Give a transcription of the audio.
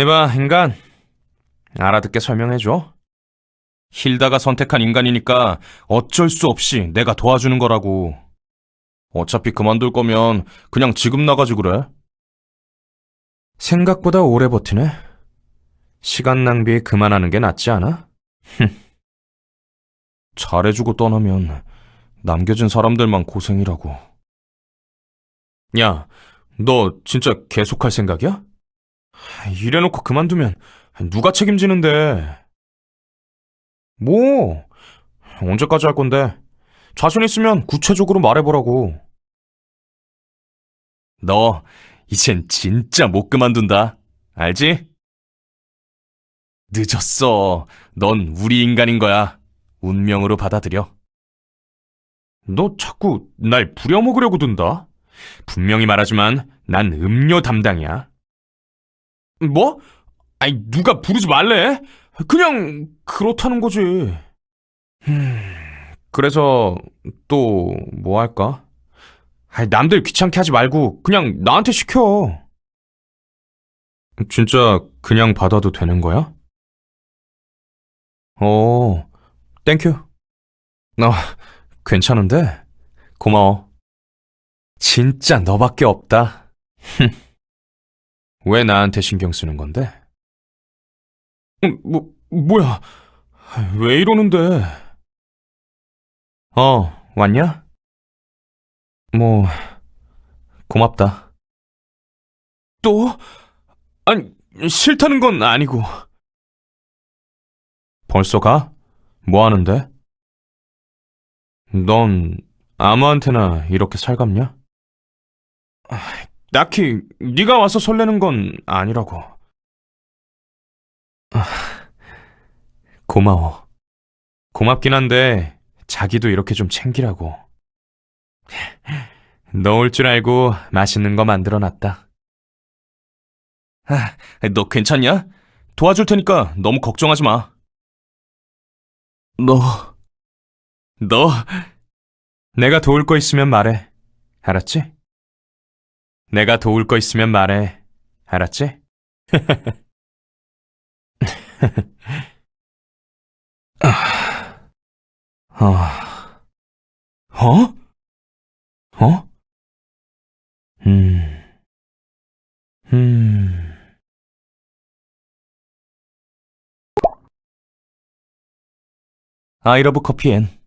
해봐, 인간. 알아듣게 설명해줘. 힐다가 선택한 인간이니까 어쩔 수 없이 내가 도와주는 거라고. 어차피 그만둘 거면 그냥 지금 나가지 그래. 생각보다 오래 버티네. 시간 낭비 그만하는 게 낫지 않아? 잘해주고 떠나면 남겨진 사람들만 고생이라고. 야, 너 진짜 계속할 생각이야? 이래놓고 그만두면 누가 책임지는데? 뭐, 언제까지 할 건데? 자신 있으면 구체적으로 말해보라고. 너, 이젠 진짜 못 그만둔다. 알지? 늦었어. 넌 우리 인간인 거야. 운명으로 받아들여. 너 자꾸 날 부려먹으려고 든다? 분명히 말하지만 난 음료 담당이야. 뭐? 아니, 누가 부르지 말래? 그냥 그렇다는 거지. 음, 그래서 또 뭐 할까? 아니, 남들 귀찮게 하지 말고 그냥 나한테 시켜. 진짜 그냥 받아도 되는 거야? 어, 땡큐. 어, 괜찮은데? 고마워. 진짜 너밖에 없다. 왜 나한테 신경 쓰는 건데? 음, 뭐, 뭐야? 왜 이러는데? 어, 왔냐? 뭐, 고맙다. 또? 아니, 싫다는 건 아니고. 벌써 가? 뭐 하는데? 넌 아무한테나 이렇게 살갑냐? 아, 딱히 네가 와서 설레는 건 아니라고. 아, 고마워. 고맙긴 한데 자기도 이렇게 좀 챙기라고. 넣을 줄 알고 맛있는 거 만들어 놨다. 아, 너 괜찮냐? 도와줄 테니까 너무 걱정하지 마. 너, 너, 내가 도울 거 있으면 말해. 알았지? 내가 도울 거 있으면 말해. 알았지? 아, 어? 어? 어? 음, 음. 아이러브 커피엔